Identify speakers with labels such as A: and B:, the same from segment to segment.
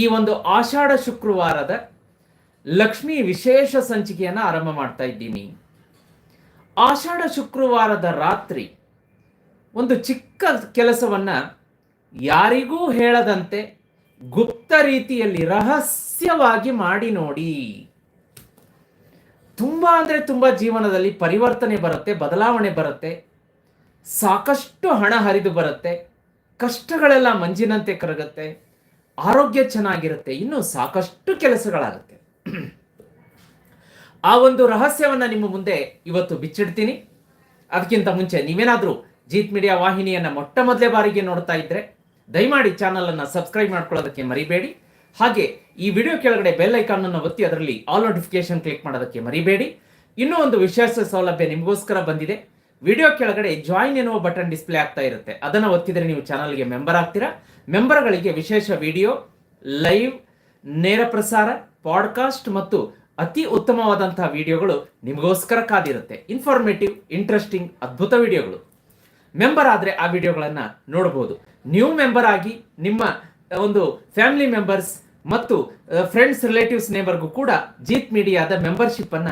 A: ಈ ಒಂದು ಆಷಾಢ ಶುಕ್ರವಾರದ ಲಕ್ಷ್ಮಿ ವಿಶೇಷ ಸಂಚಿಕೆಯನ್ನು ಆರಂಭ ಮಾಡ್ತಾ ಇದ್ದೀನಿ. ಆಷಾಢ ಶುಕ್ರವಾರದ ರಾತ್ರಿ ಒಂದು ಚಿಕ್ಕ ಕೆಲಸವನ್ನ ಯಾರಿಗೂ ಹೇಳದಂತೆ ಗುಪ್ತ ರೀತಿಯಲ್ಲಿ ರಹಸ್ಯವಾಗಿ ಮಾಡಿ ನೋಡಿ. ತುಂಬ ಅಂದರೆ ತುಂಬ ಜೀವನದಲ್ಲಿ ಪರಿವರ್ತನೆ ಬರುತ್ತೆ, ಬದಲಾವಣೆ ಬರುತ್ತೆ, ಸಾಕಷ್ಟು ಹಣ ಹರಿದು ಬರುತ್ತೆ, ಕಷ್ಟಗಳೆಲ್ಲ ಮಂಜಿನಂತೆ ಕರಗುತ್ತೆ. ಆರೋಗ್ಯ ಚೆನ್ನಾಗಿರುತ್ತೆ, ಇನ್ನೂ ಸಾಕಷ್ಟು ಕೆಲಸಗಳಾಗುತ್ತೆ. ಆ ಒಂದು ರಹಸ್ಯವನ್ನು ನಿಮ್ಮ ಮುಂದೆ ಇವತ್ತು ಬಿಚ್ಚಿಡ್ತೀನಿ. ಅದಕ್ಕಿಂತ ಮುಂಚೆ ನೀವೇನಾದರೂ ಜೀತ್ ಮೀಡಿಯಾ ವಾಹಿನಿಯನ್ನು ಮೊಟ್ಟ ಮೊದಲೇ ಬಾರಿಗೆ ನೋಡ್ತಾ ಇದ್ರೆ ದಯಮಾಡಿ ಚಾನಲನ್ನು ಸಬ್ಸ್ಕ್ರೈಬ್ ಮಾಡ್ಕೊಳ್ಳೋದಕ್ಕೆ ಮರಿಬೇಡಿ. ಹಾಗೆ ಈ ವಿಡಿಯೋ ಕೆಳಗಡೆ ಬೆಲ್ ಐಕಾನ್ ಅನ್ನು ಒತ್ತಿ ಅದರಲ್ಲಿ ಆಲ್ ನೋಟಿಫಿಕೇಶನ್ ಕ್ಲಿಕ್ ಮಾಡೋದಕ್ಕೆ ಮರಿಬೇಡಿ. ಇನ್ನೂ ಒಂದು ವಿಶೇಷ ಸೌಲಭ್ಯ ನಿಮಗೋಸ್ಕರ ಬಂದಿದೆ. ವಿಡಿಯೋ ಕೆಳಗಡೆ ಜಾಯಿನ್ ಎನ್ನುವ ಬಟನ್ ಡಿಸ್ಪ್ಲೇ ಆಗ್ತಾ ಇರುತ್ತೆ. ಅದನ್ನು ಒತ್ತಿದರೆ ನೀವು ಚಾನಲ್ಗೆ ಮೆಂಬರ್ ಆಗ್ತೀರಾ. ಮೆಂಬರ್ಗಳಿಗೆ ವಿಶೇಷ ವಿಡಿಯೋ, ಲೈವ್, ನೇರ ಪ್ರಸಾರ, ಪಾಡ್ಕಾಸ್ಟ್ ಮತ್ತು ಅತಿ ಉತ್ತಮವಾದಂತಹ ವಿಡಿಯೋಗಳು ನಿಮಗೋಸ್ಕರ ಕಾದಿರುತ್ತೆ. ಇನ್ಫಾರ್ಮೇಟಿವ್ ಇಂಟ್ರೆಸ್ಟಿಂಗ್ ಅದ್ಭುತ ವಿಡಿಯೋಗಳು. ಮೆಂಬರ್ ಆದರೆ ಆ ವಿಡಿಯೋಗಳನ್ನು ನೋಡಬಹುದು ನ್ಯೂ ಮೆಂಬರ್ ಆಗಿ ನಿಮ್ಮ ಒಂದು ಫ್ಯಾಮಿಲಿ ಮೆಂಬರ್ಸ್ ಮತ್ತು ಫ್ರೆಂಡ್ಸ್ ರಿಲೇಟಿವ್ಸ್ ನೇಬರ್ಗೂ ಕೂಡ ಜೀತ್ ಮೀಡಿಯಾದ ಮೆಂಬರ್ಶಿಪ್ ಅನ್ನ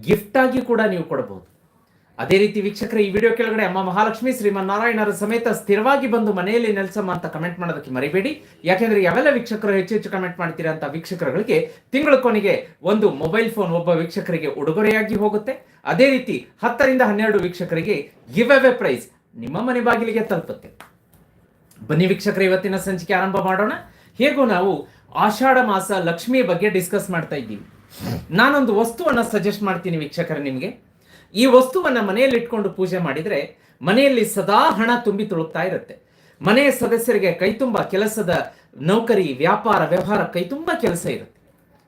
A: ಗಿಫ್ಟ್ ಆಗಿ ಕೂಡ ನೀವು ಕೊಡಬಹುದು ಅದೇ ರೀತಿ ವೀಕ್ಷಕರ, ಈ ವಿಡಿಯೋ ಕೆಳಗಡೆ ಅಮ್ಮ ಮಹಾಲಕ್ಷ್ಮಿ, ಶ್ರೀಮನ್ನಾರಾಯಣರ ಸಮೇತ ಸ್ಥಿರವಾಗಿ ಬಂದು ಮನೆಯಲ್ಲಿ ನೆಲೆಸಮ್ಮ ಅಂತ ಕಮೆಂಟ್ ಮಾಡೋದಕ್ಕೆ ಮರಿಬೇಡಿ. ಯಾಕೆಂದ್ರೆ ಯಾವೆಲ್ಲ ವೀಕ್ಷಕರು ಹೆಚ್ಚು ಹೆಚ್ಚು ಕಮೆಂಟ್ ಮಾಡ್ತೀರಾ ಅಂತ ವೀಕ್ಷಕರುಗಳಿಗೆ ತಿಂಗಳ ಕೊನೆಗೆ ಒಂದು ಮೊಬೈಲ್ ಫೋನ್ ಒಬ್ಬ ವೀಕ್ಷಕರಿಗೆ ಉಡುಗೊರೆಯಾಗಿ ಹೋಗುತ್ತೆ. ಅದೇ ರೀತಿ ಹತ್ತರಿಂದ ಹನ್ನೆರಡು ವೀಕ್ಷಕರಿಗೆ ಗಿವ್ ಅವೆ ಪ್ರೈಸ್ ನಿಮ್ಮ ಮನೆ ಬಾಗಿಲಿಗೆ ತಲುಪುತ್ತೆ. ಬನ್ನಿ ವೀಕ್ಷಕರ, ಇವತ್ತಿನ ಸಂಚಿಕೆ ಆರಂಭ ಮಾಡೋಣ. ಹೇಗೂ ನಾವು ಆಷಾಢ ಮಾಸ ಲಕ್ಷ್ಮಿಯ ಬಗ್ಗೆ ಡಿಸ್ಕಸ್ ಮಾಡ್ತಾ ಇದ್ದೀವಿ. ನಾನೊಂದು ವಸ್ತುವನ್ನ ಸಜೆಸ್ಟ್ ಮಾಡ್ತೀನಿ ವೀಕ್ಷಕರ ನಿಮಗೆ. ಈ ವಸ್ತುವನ್ನ ಮನೆಯಲ್ಲಿ ಇಟ್ಕೊಂಡು ಪೂಜೆ ಮಾಡಿದ್ರೆ ಮನೆಯಲ್ಲಿ ಸದಾ ಹಣ ತುಂಬಿ ತುಳುಕ್ತಾ ಇರುತ್ತೆ. ಮನೆಯ ಸದಸ್ಯರಿಗೆ ಕೈತುಂಬ ಕೆಲಸದ ನೌಕರಿ, ವ್ಯಾಪಾರ, ವ್ಯವಹಾರ ಕೈತುಂಬ ಕೆಲಸ ಇರುತ್ತೆ.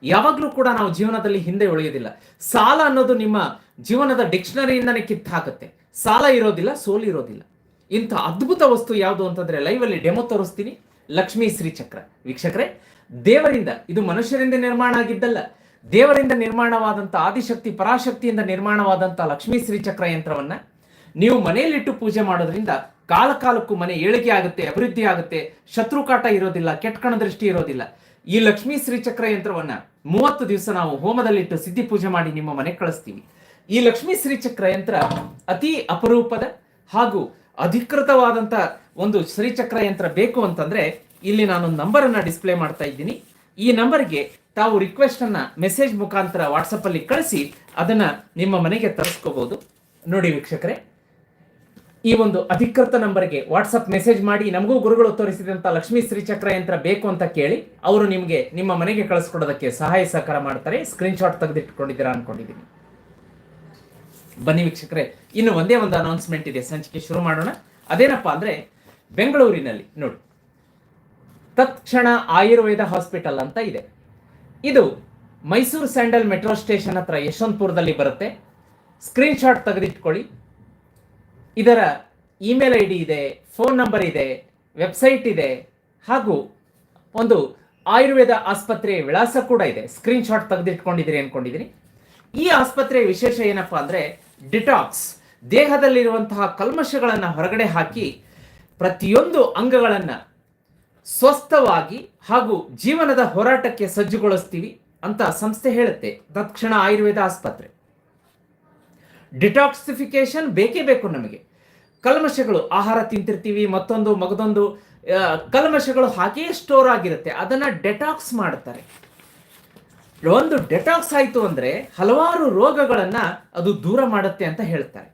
A: ಯಾವಾಗಲೂ ಕೂಡ ನಾವು ಜೀವನದಲ್ಲಿ ಹಿಂದೆ ಉಳಿಯೋದಿಲ್ಲ. ಸಾಲ ಅನ್ನೋದು ನಿಮ್ಮ ಜೀವನದ ಡಿಕ್ಷನರಿಯಿಂದನೇ ಕಿತ್ತು ಹಾಕುತ್ತೆ ಸಾಲ ಇರೋದಿಲ್ಲ, ಸೋಲ್ ಇರೋದಿಲ್ಲ. ಇಂಥ ಅದ್ಭುತ ವಸ್ತು ಯಾವುದು ಅಂತಂದ್ರೆ ಲೈವ್ ಅಲ್ಲಿ ಡೆಮೋ ತೋರಿಸ್ತೀನಿ. ಲಕ್ಷ್ಮೀ ಶ್ರೀಚಕ್ರ. ವೀಕ್ಷಕರೇ, ದೇವರಿಂದ, ಇದು ಮನುಷ್ಯರಿಂದ ನಿರ್ಮಾಣ ಆಗಿದ್ದಲ್ಲ. ದೇವರಿಂದ ನಿರ್ಮಾಣವಾದಂಥ ಆದಿಶಕ್ತಿ, ಪರಾಶಕ್ತಿಯಿಂದ ನಿರ್ಮಾಣವಾದಂಥ ಲಕ್ಷ್ಮೀ ಶ್ರೀಚಕ್ರ ಯಂತ್ರವನ್ನ ನೀವು ಮನೆಯಲ್ಲಿಟ್ಟು ಪೂಜೆ ಮಾಡೋದ್ರಿಂದ ಕಾಲಕಾಲಕ್ಕೂ ಮನೆ ಏಳಿಗೆ ಆಗುತ್ತೆ, ಅಭಿವೃದ್ಧಿ ಆಗುತ್ತೆ. ಶತ್ರುಕಾಟ ಇರೋದಿಲ್ಲ, ಕೆಟ್ಕಣ ದೃಷ್ಟಿ ಇರೋದಿಲ್ಲ. ಈ ಲಕ್ಷ್ಮೀ ಶ್ರೀಚಕ್ರ ಯಂತ್ರವನ್ನ ಮೂವತ್ತು ದಿವಸ ನಾವು ಹೋಮದಲ್ಲಿಟ್ಟು ಸಿದ್ಧಿ ಪೂಜೆ ಮಾಡಿ ನಿಮ್ಮ ಮನೆಗೆ ಕಳಿಸ್ತೀವಿ. ಈ ಲಕ್ಷ್ಮೀ ಶ್ರೀಚಕ್ರ ಯಂತ್ರ ಅತಿ ಅಪರೂಪದ ಹಾಗೂ ಅಧಿಕೃತವಾದಂತ ಒಂದು ಶ್ರೀಚಕ್ರ ಯಂತ್ರ ಬೇಕು ಅಂತಂದ್ರೆ ಇಲ್ಲಿ ನಾನೊಂದು ನಂಬರ್ ಅನ್ನ ಡಿಸ್ಪ್ಲೇ ಮಾಡ್ತಾ ಇದ್ದೀನಿ. ಈ ನಂಬರ್ಗೆ ತಾವು ರಿಕ್ವೆಸ್ಟ್ ಅನ್ನ ಮೆಸೇಜ್ ಮುಖಾಂತರ ವಾಟ್ಸಪ್ ಅಲ್ಲಿ ಕಳಿಸಿ, ಅದನ್ನ ನಿಮ್ಮ ಮನೆಗೆ ತರಿಸ್ಕೋಬಹುದು ನೋಡಿ ವೀಕ್ಷಕರೇ, ಈ ಒಂದು ಅಧಿಕೃತ ನಂಬರ್ಗೆ ವಾಟ್ಸಪ್ ಮೆಸೇಜ್ ಮಾಡಿ, ನಮಗೂ ಗುರುಗಳು ತೋರಿಸಿದಂತ ಲಕ್ಷ್ಮೀ ಶ್ರೀಚಕ್ರ ಯಂತ್ರ ಬೇಕು ಅಂತ ಕೇಳಿ, ಅವರು ನಿಮಗೆ ನಿಮ್ಮ ಮನೆಗೆ ಕಳಿಸ್ಕೊಡೋದಕ್ಕೆ ಸಹಾಯ ಸಹಕಾರ ಮಾಡ್ತಾರೆ. ಸ್ಕ್ರೀನ್ ಶಾಟ್ ತೆಗೆದಿಟ್ಕೊಂಡಿದ್ದೀರಾ ಅನ್ಕೊಂಡಿದ್ದೀನಿ. ಬನ್ನಿ ವೀಕ್ಷಕರೇ, ಇನ್ನು ಒಂದೇ ಒಂದು ಅನೌನ್ಸ್ಮೆಂಟ್ ಇದೆ, ಸಂಚಿಕೆ ಶುರು ಮಾಡೋಣ. ಅದೇನಪ್ಪ ಅಂದ್ರೆ, ಬೆಂಗಳೂರಿನಲ್ಲಿ, ನೋಡಿ, ತತ್ಕ್ಷಣ ಆಯುರ್ವೇದ ಹಾಸ್ಪಿಟಲ್ ಅಂತ ಇದೆ. ಇದು ಮೈಸೂರು ಸ್ಯಾಂಡಲ್ ಮೆಟ್ರೋ ಸ್ಟೇಷನ್ ಹತ್ರ ಯಶವಂತಪುರದಲ್ಲಿ ಬರುತ್ತೆ. ಸ್ಕ್ರೀನ್ಶಾಟ್ ತೆಗೆದಿಟ್ಕೊಳ್ಳಿ. ಇದರ ಇಮೇಲ್ ಐ ಡಿ ಇದೆ ಫೋನ್ ನಂಬರ್ ಇದೆ ವೆಬ್ಸೈಟ್ ಇದೆ, ಹಾಗೂ ಒಂದು ಆಯುರ್ವೇದ ಆಸ್ಪತ್ರೆಯ ವಿಳಾಸ ಕೂಡ ಇದೆ. ಸ್ಕ್ರೀನ್ಶಾಟ್ ತೆಗೆದಿಟ್ಕೊಂಡಿದ್ದೀರಿ ಅನ್ಕೊಂಡಿದ್ದೀನಿ ಈ ಆಸ್ಪತ್ರೆಯ ವಿಶೇಷ ಏನಪ್ಪಾ ಅಂದ್ರೆ ಡಿಟಾಕ್ಸ್, ದೇಹದಲ್ಲಿರುವಂತಹ ಕಲ್ಮಶಗಳನ್ನು ಹೊರಗಡೆ ಹಾಕಿ ಪ್ರತಿಯೊಂದು ಅಂಗಗಳನ್ನು ಸ್ವಸ್ಥವಾಗಿ ಹಾಗೂ ಜೀವನದ ಹೋರಾಟಕ್ಕೆ ಸಜ್ಜುಗೊಳಿಸ್ತೀವಿ ಅಂತ ಸಂಸ್ಥೆ ಹೇಳುತ್ತೆ ತತ್ಕ್ಷಣ ಆಯುರ್ವೇದ ಆಸ್ಪತ್ರೆ. ಡಿಟಾಕ್ಸಿಫಿಕೇಶನ್ ಬೇಕೇ ಬೇಕು ನಮಗೆ. ಕಲ್ಮಶಗಳು ಆಹಾರ ತಿಂತಿರ್ತೀವಿ, ಮತ್ತೊಂದು ಮಗದೊಂದು ಕಲ್ಮಶಗಳು ಹಾಗೇ ಸ್ಟೋರ್ ಆಗಿರುತ್ತೆ. ಅದನ್ನು ಡೆಟಾಕ್ಸ್ ಮಾಡ್ತಾರೆ. ಒಂದು ಡೆಟಾಕ್ಸ್ ಆಯಿತು ಅಂದರೆ ಹಲವಾರು ರೋಗಗಳನ್ನು ಅದು ದೂರ ಮಾಡುತ್ತೆ ಅಂತ ಹೇಳ್ತಾರೆ.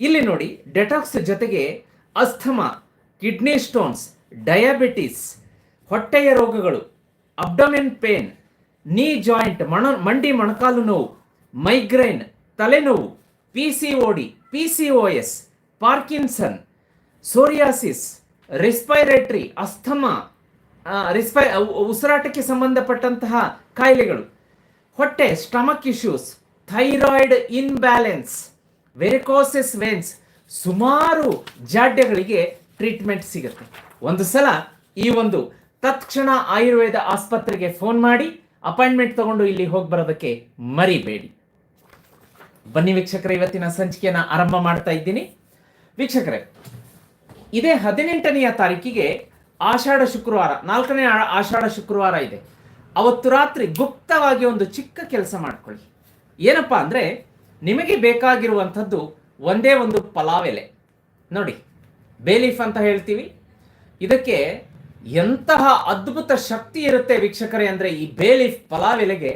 A: ಇಲ್ಲಿ ನೋಡಿ ಡೆಟಾಕ್ಸ್ ಜೊತೆಗೆ ಅಸ್ಥಮಾ ಕಿಡ್ನಿ ಸ್ಟೋನ್ಸ್ ಡಯಾಬಿಟಿಸ್, ಹೊಟ್ಟೆಯ ರೋಗಗಳು, ಅಬ್ಡಮೆನ್ ಪೇನ್, ನೀ ಜಾಯಿಂಟ್, ಮಣ, ಮಂಡಿ, ಮೊಣಕಾಲು ನೋವು, ಮೈಗ್ರೇನ್, ತಲೆನೋವು, P C O D, P C O S, Parkinson, psoriasis, respiratory asthma ರಿಸ್ಪೈ ಉಸಿರಾಟಕ್ಕೆ ಸಂಬಂಧಪಟ್ಟಂತಹ ಕಾಯಿಲೆಗಳು, ಹೊಟ್ಟೆ, stomach issues, thyroid imbalance, varicosis veins, ಸುಮಾರು ಜಾಡ್ಯಗಳಿಗೆ ಟ್ರೀಟ್ಮೆಂಟ್ ಸಿಗುತ್ತೆ. ಒಂದು ಸಲ ಈ ಒಂದು ತತ್ಕ್ಷಣ ಆಯುರ್ವೇದ ಆಸ್ಪತ್ರೆಗೆ ಫೋನ್ ಮಾಡಿ ಅಪಾಯಿಂಟ್ಮೆಂಟ್ ತಗೊಂಡು ಇಲ್ಲಿ ಹೋಗಿ ಬರೋದಕ್ಕೆ ಮರಿಬೇಡಿ. ಬನ್ನಿ ವೀಕ್ಷಕರೇ, ಇವತ್ತಿನ ಸಂಚಿಕೆಯನ್ನು ಆರಂಭ ಮಾಡ್ತಾ ಇದ್ದೀನಿ. ವೀಕ್ಷಕರೇ, ಇದೇ ಹದಿನೆಂಟನೆಯ ತಾರೀಕಿಗೆ ಆಷಾಢ ಶುಕ್ರವಾರ, ನಾಲ್ಕನೇ ಆಷಾಢ ಶುಕ್ರವಾರ ಇದೆ. ಅವತ್ತು ರಾತ್ರಿ ಗುಪ್ತವಾಗಿ ಒಂದು ಚಿಕ್ಕ ಕೆಲಸ ಮಾಡ್ಕೊಳ್ಳಿ. ಏನಪ್ಪಾ ಅಂದರೆ, ನಿಮಗೆ ಬೇಕಾಗಿರುವಂಥದ್ದು ಒಂದೇ ಒಂದು ಪಲಾವ್ ಎಲೆ. ನೋಡಿ ಬೇಲೀಫ್ ಅಂತ ಹೇಳ್ತೀವಿ. ಇದಕ್ಕೆ ಎಂತಹ ಅದ್ಭುತ ಶಕ್ತಿ ಇರುತ್ತೆ ವೀಕ್ಷಕರೇ ಅಂದರೆ ಈ ಬೇಲೀಫ್ ಪಲಾವೆಲೆಗೆ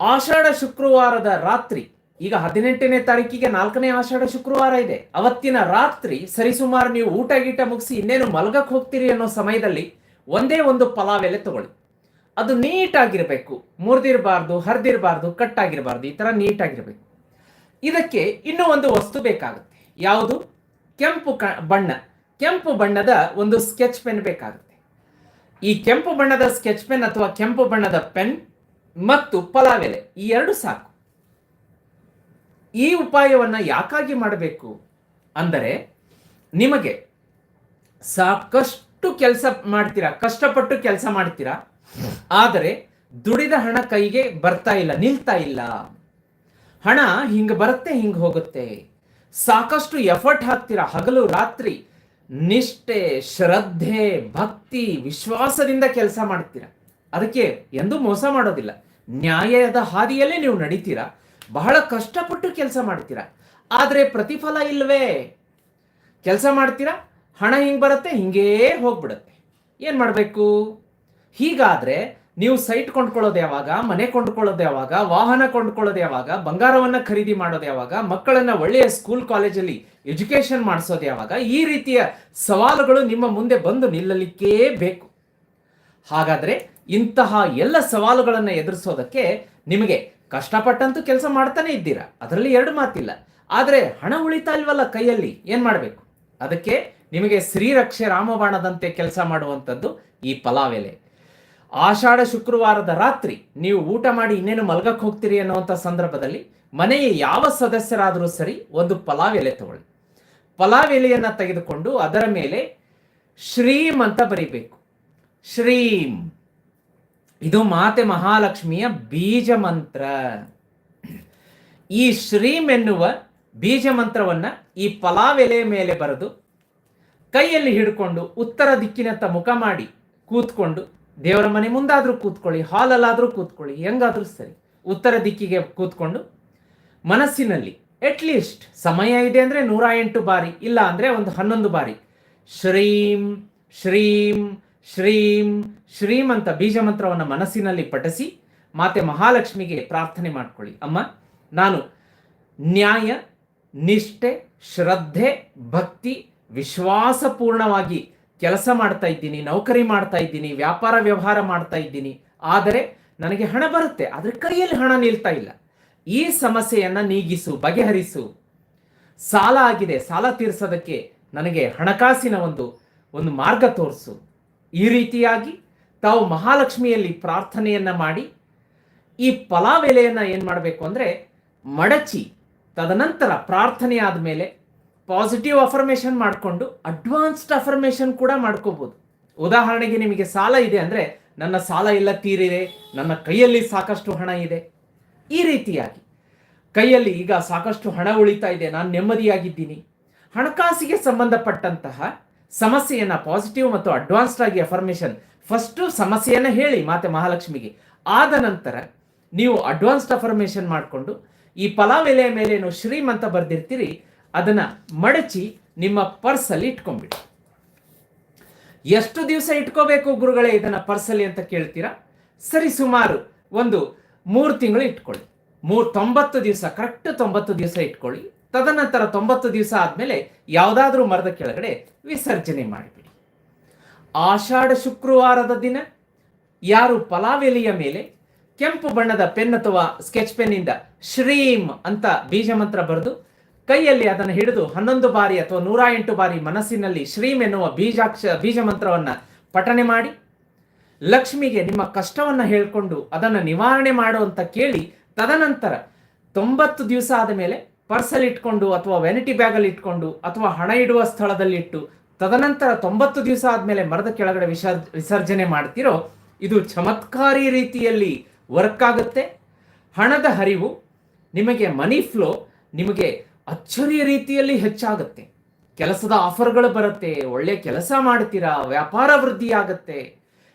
A: ಆಷಾಢ ಶುಕ್ರವಾರದ ರಾತ್ರಿ, ಈಗ ಹದಿನೆಂಟನೇ ತಾರೀಕಿಗೆ ನಾಲ್ಕನೇ ಆಷಾಢ ಶುಕ್ರವಾರ ಇದೆ. ಅವತ್ತಿನ ರಾತ್ರಿ ಸರಿಸುಮಾರು ನೀವು ಊಟ ಗೀಟ ಮುಗಿಸಿ ಇನ್ನೇನು ಮಲಗಕ್ಕೆ ಹೋಗ್ತೀರಿ ಅನ್ನೋ ಸಮಯದಲ್ಲಿ ಒಂದೇ ಒಂದು ಪಲಾವೆಲೆ ತಗೊಳ್ಳಿ. ಅದು ನೀಟಾಗಿರಬೇಕು. ಮುರಿದಿರಬಾರ್ದು, ಹರಿದಿರಬಾರ್ದು, ಕಟ್ಟಾಗಿರಬಾರ್ದು, ಈ ಥರ ನೀಟಾಗಿರಬೇಕು. ಇದಕ್ಕೆ ಇನ್ನೂ ಒಂದು ವಸ್ತು ಬೇಕಾಗುತ್ತೆ. ಯಾವುದು? ಕೆಂಪು ಕ, ಬಣ್ಣ. ಕೆಂಪು ಬಣ್ಣದ ಒಂದು ಸ್ಕೆಚ್ ಪೆನ್ ಬೇಕಾಗುತ್ತೆ. ಈ ಕೆಂಪು ಬಣ್ಣದ ಸ್ಕೆಚ್ ಪೆನ್ ಅಥವಾ ಕೆಂಪು ಬಣ್ಣದ ಪೆನ್ ಮತ್ತು ಪಲಾವ್ ಎಲೆ ಈ ಎರಡು ಸಾಕು. ಈ ಉಪಾಯವನ್ನು ಯಾಕಾಗಿ ಮಾಡಬೇಕು ಅಂದರೆ, ನಿಮಗೆ ಸಾಕಷ್ಟು ಕೆಲಸ ಮಾಡ್ತೀರಾ, ಕಷ್ಟಪಟ್ಟು ಕೆಲಸ ಮಾಡ್ತೀರಾ, ಆದರೆ ದುಡಿದ ಹಣ ಕೈಗೆ ಬರ್ತಾ ಇಲ್ಲ, ನಿಲ್ತಾ ಇಲ್ಲ. ಹಣ ಹಿಂಗೆ ಬರುತ್ತೆ, ಹಿಂಗೆ ಹೋಗುತ್ತೆ. ಸಾಕಷ್ಟು ಎಫರ್ಟ್ ಹಾಕ್ತೀರಾ? ಹಗಲು, ರಾತ್ರಿ ನಿಷ್ಠೆ, ಶ್ರದ್ಧೆ, ಭಕ್ತಿ, ವಿಶ್ವಾಸದಿಂದ ಕೆಲಸ ಮಾಡ್ತೀರಾ? ಅದಕ್ಕೆ ಎಂದೂ ಮೋಸ ಮಾಡೋದಿಲ್ಲ. ನ್ಯಾಯದ ಹಾದಿಯಲ್ಲೇ ನೀವು ನಡೀತೀರಾ? ಬಹಳ ಕಷ್ಟಪಟ್ಟು ಕೆಲಸ ಮಾಡ್ತೀರಾ? ಆದರೆ ಪ್ರತಿಫಲ ಇಲ್ವೇ? ಕೆಲಸ ಮಾಡ್ತೀರಾ? ಹಣ ಹಿಂಗೆ ಬರುತ್ತೆ, ಹಿಂಗೇ ಹೋಗ್ಬಿಡುತ್ತೆ. ಏನು ಮಾಡಬೇಕು? ಹೀಗಾದ್ರೆ ನೀವು ಸೈಟ್ ಕೊಂಡ್ಕೊಳ್ಳೋದು ಯಾವಾಗ, ಮನೆ ಕೊಂಡ್ಕೊಳ್ಳೋದು ಯಾವಾಗ, ವಾಹನ ಕೊಂಡ್ಕೊಳ್ಳೋದು ಯಾವಾಗ, ಬಂಗಾರವನ್ನ ಖರೀದಿ ಮಾಡೋದು ಯಾವಾಗ, ಮಕ್ಕಳನ್ನ ಒಳ್ಳೆಯ ಸ್ಕೂಲ್ ಕಾಲೇಜಲ್ಲಿ ಎಜುಕೇಶನ್ ಮಾಡಿಸೋದು ಯಾವಾಗ, ಈ ರೀತಿಯ ಸವಾಲುಗಳು ನಿಮ್ಮ ಮುಂದೆ ಬಂದು ನಿಲ್ಲಲಿಕ್ಕೇ ಬೇಕು. ಹಾಗಾದ್ರೆ ಇಂತಹ ಎಲ್ಲ ಸವಾಲುಗಳನ್ನು ಎದುರಿಸೋದಕ್ಕೆ ನಿಮಗೆ ಕಷ್ಟಪಟ್ಟಂತೂ ಕೆಲಸ ಮಾಡ್ತಾನೆ ಇದ್ದೀರಾ? ಅದರಲ್ಲಿ ಎರಡು ಮಾತಿಲ್ಲ. ಆದರೆ ಹಣ ಉಳಿತಾ ಇಲ್ವಲ್ಲ ಕೈಯಲ್ಲಿ? ಏನ್ ಮಾಡಬೇಕು? ಅದಕ್ಕೆ ನಿಮಗೆ ಶ್ರೀರಕ್ಷೆ ರಾಮಬಾಣದಂತೆ ಕೆಲಸ ಮಾಡುವಂಥದ್ದು ಈ ಪಲಾವೆಲೆ. ಆಷಾಢ ಶುಕ್ರವಾರದ ರಾತ್ರಿ ನೀವು ಊಟ ಮಾಡಿ ಇನ್ನೇನು ಮಲ್ಗಕ್ಕೆ ಹೋಗ್ತೀರಿ ಅನ್ನುವಂಥ ಸಂದರ್ಭದಲ್ಲಿ ಮನೆಯ ಯಾವ ಸದಸ್ಯರಾದರೂ ಸರಿ ಒಂದು ಪಲಾವ್ ಎಲೆ ತಗೊಳ್ಳಿ. ಪಲಾವ್ ಎಲೆಯನ್ನು ತೆಗೆದುಕೊಂಡು ಅದರ ಮೇಲೆ ಶ್ರೀಂ ಅಂತ ಬರಿಬೇಕು. ಶ್ರೀಂ. ಇದು ಮಾತೆ ಮಹಾಲಕ್ಷ್ಮಿಯ ಬೀಜ ಮಂತ್ರ. ಈ ಶ್ರೀಂ ಎನ್ನುವ ಬೀಜ ಮಂತ್ರವನ್ನ ಈ ಪಲಾವ್ ಎಲೆಯ ಮೇಲೆ ಬರೆದು ಕೈಯಲ್ಲಿ ಹಿಡ್ಕೊಂಡು ಉತ್ತರ ದಿಕ್ಕಿನತ್ತ ಮುಖ ಮಾಡಿ ಕೂತ್ಕೊಂಡು ದೇವರ ಮನೆ ಮುಂದಾದರೂ ಕೂತ್ಕೊಳ್ಳಿ ಹಾಲಲ್ಲಾದರೂ ಕೂತ್ಕೊಳ್ಳಿ, ಹೆಂಗಾದರೂ ಸರಿ. ಉತ್ತರ ದಿಕ್ಕಿಗೆ ಕೂತ್ಕೊಂಡು ಮನಸ್ಸಿನಲ್ಲಿ ಅಟ್ಲೀಸ್ಟ್ ಸಮಯ ಇದೆ ಅಂದರೆ ನೂರ ಎಂಟು ಬಾರಿ, ಇಲ್ಲ ಅಂದರೆ ಒಂದು ಹನ್ನೊಂದು ಬಾರಿ. ಶ್ರೀಂ ಶ್ರೀಂ ಶ್ರೀಂ ಶ್ರೀಂ ಅಂತ ಬೀಜ ಮಂತ್ರವನ್ನು ಮನಸ್ಸಿನಲ್ಲಿ ಪಠಿಸಿ ಮಾತೆ ಮಹಾಲಕ್ಷ್ಮಿಗೆ ಪ್ರಾರ್ಥನೆ ಮಾಡ್ಕೊಳ್ಳಿ. ಅಮ್ಮ, ನಾನು ನ್ಯಾಯ, ನಿಷ್ಠೆ, ಶ್ರದ್ಧೆ, ಭಕ್ತಿ, ವಿಶ್ವಾಸಪೂರ್ಣವಾಗಿ ಕೆಲಸ ಮಾಡ್ತಾ ಇದ್ದೀನಿ, ನೌಕರಿ ಮಾಡ್ತಾ ಇದ್ದೀನಿ, ವ್ಯಾಪಾರ ವ್ಯವಹಾರ ಮಾಡ್ತಾ ಇದ್ದೀನಿ. ಆದರೆ ನನಗೆ ಹಣ ಬರುತ್ತೆ, ಆದರೆ ಕೈಯಲ್ಲಿ ಹಣ ನಿಲ್ತಾ ಇಲ್ಲ. ಈ ಸಮಸ್ಯೆಯನ್ನು ನೀಗಿಸು, ಬಗೆಹರಿಸು. ಸಾಲ ಆಗಿದೆ, ಸಾಲ ತೀರಿಸೋದಕ್ಕೆ ನನಗೆ ಹಣಕಾಸಿನ ಒಂದು ಒಂದು ಮಾರ್ಗ ತೋರಿಸು. ಈ ರೀತಿಯಾಗಿ ತಾವು ಮಹಾಲಕ್ಷ್ಮಿಯಲ್ಲಿ ಪ್ರಾರ್ಥನೆಯನ್ನ ಮಾಡಿ, ಈ ಪಲಾವೆಲೆಯನ್ನು ಏನು ಮಾಡಬೇಕು ಅಂದ್ರೆ ಮಡಚಿ, ತದನಂತರ ಪ್ರಾರ್ಥನೆ ಆದಮೇಲೆ ಪಾಸಿಟಿವ್ ಅಫರ್ಮೇಷನ್ ಮಾಡಿಕೊಂಡು ಅಡ್ವಾನ್ಸ್ಡ್ ಅಫರ್ಮೇಷನ್ ಕೂಡ ಮಾಡ್ಕೋಬಹುದು ಉದಾಹರಣೆಗೆ ನಿಮಗೆ ಸಾಲ ಇದೆ ಅಂದ್ರೆ ನನ್ನ ಸಾಲ ಎಲ್ಲ ತೀರಿದೆ, ನನ್ನ ಕೈಯಲ್ಲಿ ಸಾಕಷ್ಟು ಹಣ ಇದೆ. ಈ ರೀತಿಯಾಗಿ. ಕೈಯಲ್ಲಿ ಈಗ ಸಾಕಷ್ಟು ಹಣ ಉಳಿತಾ ಇದೆ, ನಾನು ನೆಮ್ಮದಿಯಾಗಿದ್ದೀನಿ. ಹಣಕಾಸಿಗೆ ಸಂಬಂಧಪಟ್ಟಂತಹ ಸಮಸ್ಯೆಯನ್ನು ಪಾಸಿಟಿವ್ ಮತ್ತು ಅಡ್ವಾನ್ಸ್ಡ್ ಆಗಿ ಅಫರ್ಮೇಷನ್ ಫಸ್ಟು ಸಮಸ್ಯೆಯನ್ನು ಹೇಳಿ ಮಾತೆ ಮಹಾಲಕ್ಷ್ಮಿಗೆ. ಆದ ನಂತರ ನೀವು ಅಡ್ವಾನ್ಸ್ಡ್ ಅಫರ್ಮೇಷನ್ ಮಾಡಿಕೊಂಡು ಈ ಪಲಾವ್ ಎಲೆಯ ಮೇಲೆ ಏನು ಶ್ರೀಮಂತ ಬರ್ದಿರ್ತೀರಿ ಅದನ್ನ ಮಡಚಿ ನಿಮ್ಮ ಪರ್ಸಲ್ಲಿ ಇಟ್ಕೊಂಡ್ಬಿಡಿ. ಎಷ್ಟು ದಿವಸ ಇಟ್ಕೋಬೇಕು ಗುರುಗಳೇ ಇದನ್ನ ಪರ್ಸಲ್ಲಿ ಅಂತ ಕೇಳ್ತೀರಾ? ಸರಿ, ಸುಮಾರು ಒಂದು ಮೂರು ತಿಂಗಳು ಇಟ್ಕೊಳ್ಳಿ. ಮೂರ್, ತೊಂಬತ್ತು ದಿವಸ ಕರೆಕ್ಟ್ ತೊಂಬತ್ತು ದಿವಸ ಇಟ್ಕೊಳ್ಳಿ. ತದನಂತರ ತೊಂಬತ್ತು ದಿವಸ ಆದ್ಮೇಲೆ ಯಾವುದಾದ್ರೂ ಮರದ ಕೆಳಗಡೆ ವಿಸರ್ಜನೆ ಮಾಡಿಬಿಡಿ. ಆಷಾಢ ಶುಕ್ರವಾರದ ದಿನ, ಯಾರು ಪಲಾವೆಲಿಯ ಮೇಲೆ ಕೆಂಪು ಬಣ್ಣದ ಪೆನ್ ಅಥವಾ ಸ್ಕೆಚ್ ಪೆನ್ನಿಂದ ಶ್ರೀಮ್ ಅಂತ ಬೀಜ ಮಂತ್ರ ಬರೆದು ಕೈಯಲ್ಲಿ ಅದನ್ನು ಹಿಡಿದು ಹನ್ನೊಂದು ಬಾರಿ ಅಥವಾ ನೂರ ಎಂಟು ಬಾರಿ ಮನಸ್ಸಿನಲ್ಲಿ ಶ್ರೀಮ್ ಎನ್ನುವ ಬೀಜಾಕ್ಷ ಬೀಜ ಮಂತ್ರವನ್ನು ಪಠನೆ ಮಾಡಿ, ಲಕ್ಷ್ಮಿಗೆ ನಿಮ್ಮ ಕಷ್ಟವನ್ನು ಹೇಳಿಕೊಂಡು ಅದನ್ನು ನಿವಾರಣೆ ಮಾಡು ಅಂತ ಕೇಳಿ ತದನಂತರ ತೊಂಬತ್ತು ದಿವಸ ಆದ ಮೇಲೆ ಪರ್ಸಲ್ಲಿ ಇಟ್ಕೊಂಡು ಅಥವಾ ವೆನಿಟಿ ಬ್ಯಾಗಲ್ಲಿ ಇಟ್ಕೊಂಡು ಅಥವಾ ಹಣ ಇಡುವ ಸ್ಥಳದಲ್ಲಿಟ್ಟು ತದನಂತರ ತೊಂಬತ್ತು ದಿವಸ ಆದಮೇಲೆ ಮರದ ಕೆಳಗಡೆ ವಿಸರ್ಜ ವಿಸರ್ಜನೆ ಮಾಡ್ತಿರೋ ಇದು ಚಮತ್ಕಾರಿ ರೀತಿಯಲ್ಲಿ ವರ್ಕ್ ಆಗುತ್ತೆ. ಹಣದ ಹರಿವು ನಿಮಗೆ ಮನಿ ಫ್ಲೋ, ನಿಮಗೆ ಅಚ್ಚರಿಯ ರೀತಿಯಲ್ಲಿ ಹೆಚ್ಚಾಗುತ್ತೆ. ಕೆಲಸದ ಆಫರ್ಗಳು ಬರುತ್ತೆ, ಒಳ್ಳೆ ಕೆಲಸ ಮಾಡ್ತೀರಾ, ವ್ಯಾಪಾರ ವೃದ್ಧಿ ಆಗುತ್ತೆ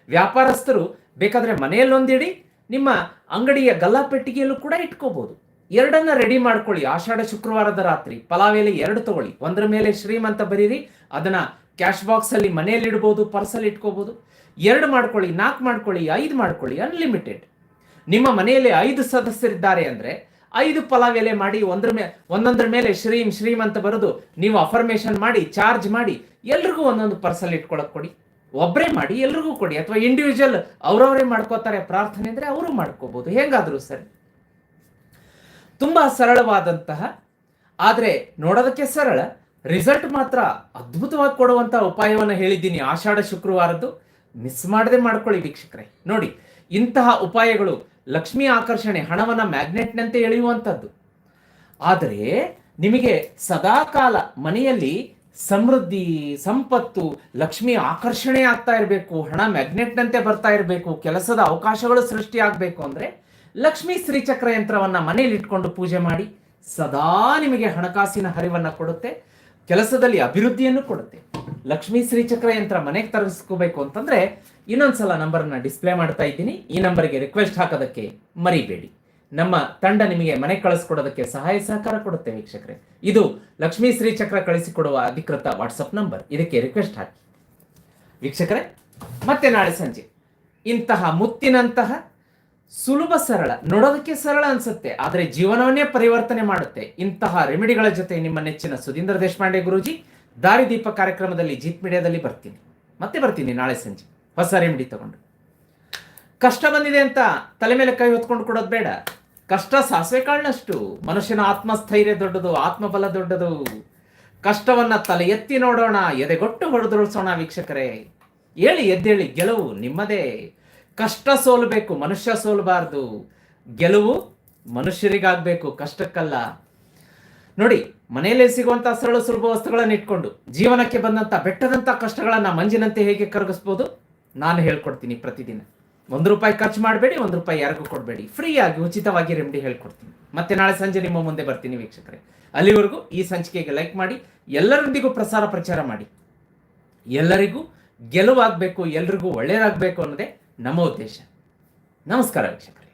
A: ವ್ಯಾಪಾರಸ್ಥರು ಬೇಕಾದರೆ ಮನೆಯಲ್ಲೊಂದಿಡಿ ನಿಮ್ಮ ಅಂಗಡಿಯ ಗಲ್ಲಾಪೆಟ್ಟಿಗೆಯಲ್ಲೂ ಕೂಡ ಇಟ್ಕೋಬಹುದು ಎರಡನ್ನ ರೆಡಿ ಮಾಡ್ಕೊಳ್ಳಿ. ಆಷಾಢ ಶುಕ್ರವಾರದ ರಾತ್ರಿ. ಪಲಾವೆಲೆ ಎರಡು ತಗೊಳ್ಳಿ. ಒಂದರ ಮೇಲೆ ಶ್ರೀಮಂತ ಬರೀರಿ. ಅದನ್ನ ಕ್ಯಾಶ್ ಬಾಕ್ಸ್ ಅಲ್ಲಿ ಮನೆಯಲ್ಲಿ ಇಡ್ಬೋದು ಪರ್ಸಲ್ಲಿ ಇಟ್ಕೋಬಹುದು ಎರಡು ಮಾಡ್ಕೊಳ್ಳಿ, ನಾಲ್ಕು ಮಾಡ್ಕೊಳ್ಳಿ, ಐದು ಮಾಡ್ಕೊಳ್ಳಿ ಅನ್ಲಿಮಿಟೆಡ್ ನಿಮ್ಮ ಮನೆಯಲ್ಲಿ ಐದು ಸದಸ್ಯರಿದ್ದಾರೆ ಅಂದ್ರೆ ಐದು ಪಲಾವ್ ಎಲೆ ಮಾಡಿ ಒಂದ್ರ ಮೇಲೆ ಒಂದೊಂದ್ರ ಮೇಲೆ ಶ್ರೀಮ್ ಶ್ರೀಮ್ ಅಂತ ಬರೋದು ನೀವು ಅಫರ್ಮೇಶನ್ ಮಾಡಿ ಚಾರ್ಜ್ ಮಾಡಿ, ಎಲ್ರಿಗೂ ಒಂದೊಂದು ಪರ್ಸಲ್ ಇಟ್ಕೊಳಕ್ ಕೊಡಿ. ಒಬ್ಬರೇ ಮಾಡಿ, ಎಲ್ರಿಗೂ ಕೊಡಿ. ಅಥವಾ ಇಂಡಿವಿಜುವಲ್ ಅವ್ರವರೇ ಮಾಡ್ಕೋತಾರೆ ಪ್ರಾರ್ಥನೆ ಅಂದ್ರೆ ಅವರು ಮಾಡ್ಕೋಬಹುದು ಹೇಗಾದ್ರೂ ಸರಿ. ತುಂಬಾ ಸರಳವಾದಂತಹ, ಆದರೆ ನೋಡೋದಕ್ಕೆ ಸರಳ ರಿಸಲ್ಟ್ ಮಾತ್ರ ಅದ್ಭುತವಾಗಿ ಕೊಡುವಂತಹ ಉಪಾಯವನ್ನು ಹೇಳಿದ್ದೀನಿ ಆಷಾಢ ಶುಕ್ರವಾರದ್ದು. ಮಿಸ್ ಮಾಡದೆ ಮಾಡ್ಕೊಳ್ಳಿ ವೀಕ್ಷಕರೇ. ನೋಡಿ, ಇಂತಹ ಉಪಾಯಗಳು ಲಕ್ಷ್ಮಿ ಆಕರ್ಷಣೆ, ಹಣವನ್ನು ಮ್ಯಾಗ್ನೆಟ್ನಂತೆ ಎಳೆಯುವಂಥದ್ದು. ಆದರೆ ನಿಮಗೆ ಸದಾಕಾಲ ಮನೆಯಲ್ಲಿ ಸಮೃದ್ಧಿ, ಸಂಪತ್ತು, ಲಕ್ಷ್ಮಿ ಆಕರ್ಷಣೆ ಆಗ್ತಾ ಇರಬೇಕು, ಹಣ ಮ್ಯಾಗ್ನೆಟ್ನಂತೆ ಬರ್ತಾ ಇರಬೇಕು, ಕೆಲಸದ ಅವಕಾಶಗಳು ಸೃಷ್ಟಿ ಆಗಬೇಕು ಅಂದ್ರೆ ಲಕ್ಷ್ಮಿ ಶ್ರೀಚಕ್ರ ಯಂತ್ರವನ್ನು ಮನೆಯಲ್ಲಿ ಇಟ್ಕೊಂಡು ಪೂಜೆ ಮಾಡಿ, ಸದಾ ನಿಮಗೆ ಹಣಕಾಸಿನ ಹರಿವನ್ನು ಕೊಡುತ್ತೆ, ಕೆಲಸದಲ್ಲಿ ಅಭಿವೃದ್ಧಿಯನ್ನು ಕೊಡುತ್ತೆ. ಲಕ್ಷ್ಮೀ ಶ್ರೀಚಕ್ರ ಯಂತ್ರ ಮನೆಗೆ ತರಿಸ್ಕೋಬೇಕು ಅಂತಂದ್ರೆ ಇನ್ನೊಂದ್ಸಲ ನಂಬರ್ನ ಡಿಸ್ಪ್ಲೇ ಮಾಡ್ತಾ ಇದ್ದೀನಿ. ಈ ನಂಬರ್ಗೆ ರಿಕ್ವೆಸ್ಟ್ ಹಾಕೋದಕ್ಕೆ ಮರಿಬೇಡಿ. ನಮ್ಮ ತಂಡ ನಿಮಗೆ ಮನೆ ಕಳಿಸ್ಕೊಡೋದಕ್ಕೆ ಸಹಾಯ ಸಹಕಾರ ಕೊಡುತ್ತೆ ವೀಕ್ಷಕರೇ. ಇದು ಲಕ್ಷ್ಮೀ ಶ್ರೀಚಕ್ರ ಕಳಿಸಿಕೊಡುವ ಅಧಿಕೃತ ವಾಟ್ಸಪ್ ನಂಬರ್. ಇದಕ್ಕೆ ರಿಕ್ವೆಸ್ಟ್ ಹಾಕಿ. ವೀಕ್ಷಕರೇ, ಮತ್ತೆ ನಾಳೆ ಸಂಜೆ. ಇಂತಹ ಮುತ್ತಿನಂತಹ ಸುಲಭ ಸರಳ, ನೋಡೋದಕ್ಕೆ ಸರಳ ಅನ್ಸುತ್ತೆ, ಆದರೆ ಜೀವನವನ್ನೇ ಪರಿವರ್ತನೆ ಮಾಡುತ್ತೆ. ಇಂತಹ ರೆಮಿಡಿಗಳ ಜೊತೆ ನಿಮ್ಮ ನೆಚ್ಚಿನ ಸುಧೀಂದ್ರ ದೇಶಪಾಂಡೆ ಗುರೂಜಿ, ದಾರಿದೀಪ ಕಾರ್ಯಕ್ರಮದಲ್ಲಿ ಜೀತ್ ಮೀಡಿಯಾದಲ್ಲಿ ಬರ್ತೀನಿ. ಮತ್ತೆ ಬರ್ತೀನಿ ನಾಳೆ ಸಂಜೆ. ಹೊಸ ರೆಮಿಡಿ ತಗೊಂಡು ಕಷ್ಟ ಬಂದಿದೆ ಅಂತ ತಲೆ ಮೇಲೆ ಕೈ ಹೊತ್ಕೊಂಡು ಕೊಡೋದು ಬೇಡ. ಕಷ್ಟ ಸಾಸಿವೆ ಕಾಳಿನಷ್ಟು. ಮನುಷ್ಯನ ಆತ್ಮಸ್ಥೈರ್ಯ ದೊಡ್ಡದು, ಆತ್ಮಬಲ ದೊಡ್ಡದು. ಕಷ್ಟವನ್ನ ತಲೆ ಎತ್ತಿ ನೋಡೋಣ, ಎದೆಗೊಟ್ಟು ಹೊಡೆದುರುಳಿಸೋಣ ವೀಕ್ಷಕರೇ. ಹೇಳಿ, ಎದ್ದೇಳಿ, ಗೆಲುವು ನಿಮ್ಮದೇ. ಕಷ್ಟ ಸೋಲಬೇಕು, ಮನುಷ್ಯ ಸೋಲಬಾರದು. ಗೆಲುವು ಮನುಷ್ಯರಿಗಾಗಬೇಕು, ಕಷ್ಟಕ್ಕಲ್ಲ. ನೋಡಿ, ಮನೆಯಲ್ಲೇ ಸಿಗುವಂತಹ ಸರಳ ಸುಲಭ ವಸ್ತುಗಳನ್ನು ಇಟ್ಕೊಂಡು ಜೀವನಕ್ಕೆ ಬಂದಂತ, ಬೆಟ್ಟದಂತ ಕಷ್ಟಗಳನ್ನ ಮಂಜಿನಂತೆ ಹೇಗೆ ಕರಗಿಸ್ಬೋದು? ನಾನು ಹೇಳ್ಕೊಡ್ತೀನಿ ಪ್ರತಿದಿನ. ಒಂದು ರೂಪಾಯಿ ಖರ್ಚು ಮಾಡಬೇಡಿ, ಒಂದು ರೂಪಾಯಿ ಯಾರಿಗೂ ಕೊಡಬೇಡಿ. ಫ್ರೀಯಾಗಿ ಉಚಿತವಾಗಿ ರೆಮಿಡಿ ಹೇಳ್ಕೊಡ್ತೀನಿ. ಮತ್ತೆ ನಾಳೆ ಸಂಜೆ ನಿಮ್ಮ ಮುಂದೆ ಬರ್ತೀನಿ ವೀಕ್ಷಕರೇ. ಅಲ್ಲಿವರೆಗೂ ಈ ಸಂಚಿಕೆಗೆ ಲೈಕ್ ಮಾಡಿ, ಎಲ್ಲರೊಂದಿಗೂ ಪ್ರಸಾರ ಪ್ರಚಾರ ಮಾಡಿ. ಎಲ್ಲರಿಗೂ ಗೆಲುವಾಗಬೇಕು, ಎಲ್ರಿಗೂ ಒಳ್ಳೆಯದಾಗಬೇಕು ಅನ್ನೋದೇ ನಮ್ಮ ಉದ್ದೇಶ. ನಮಸ್ಕಾರ ವೀಕ್ಷಕರೇ.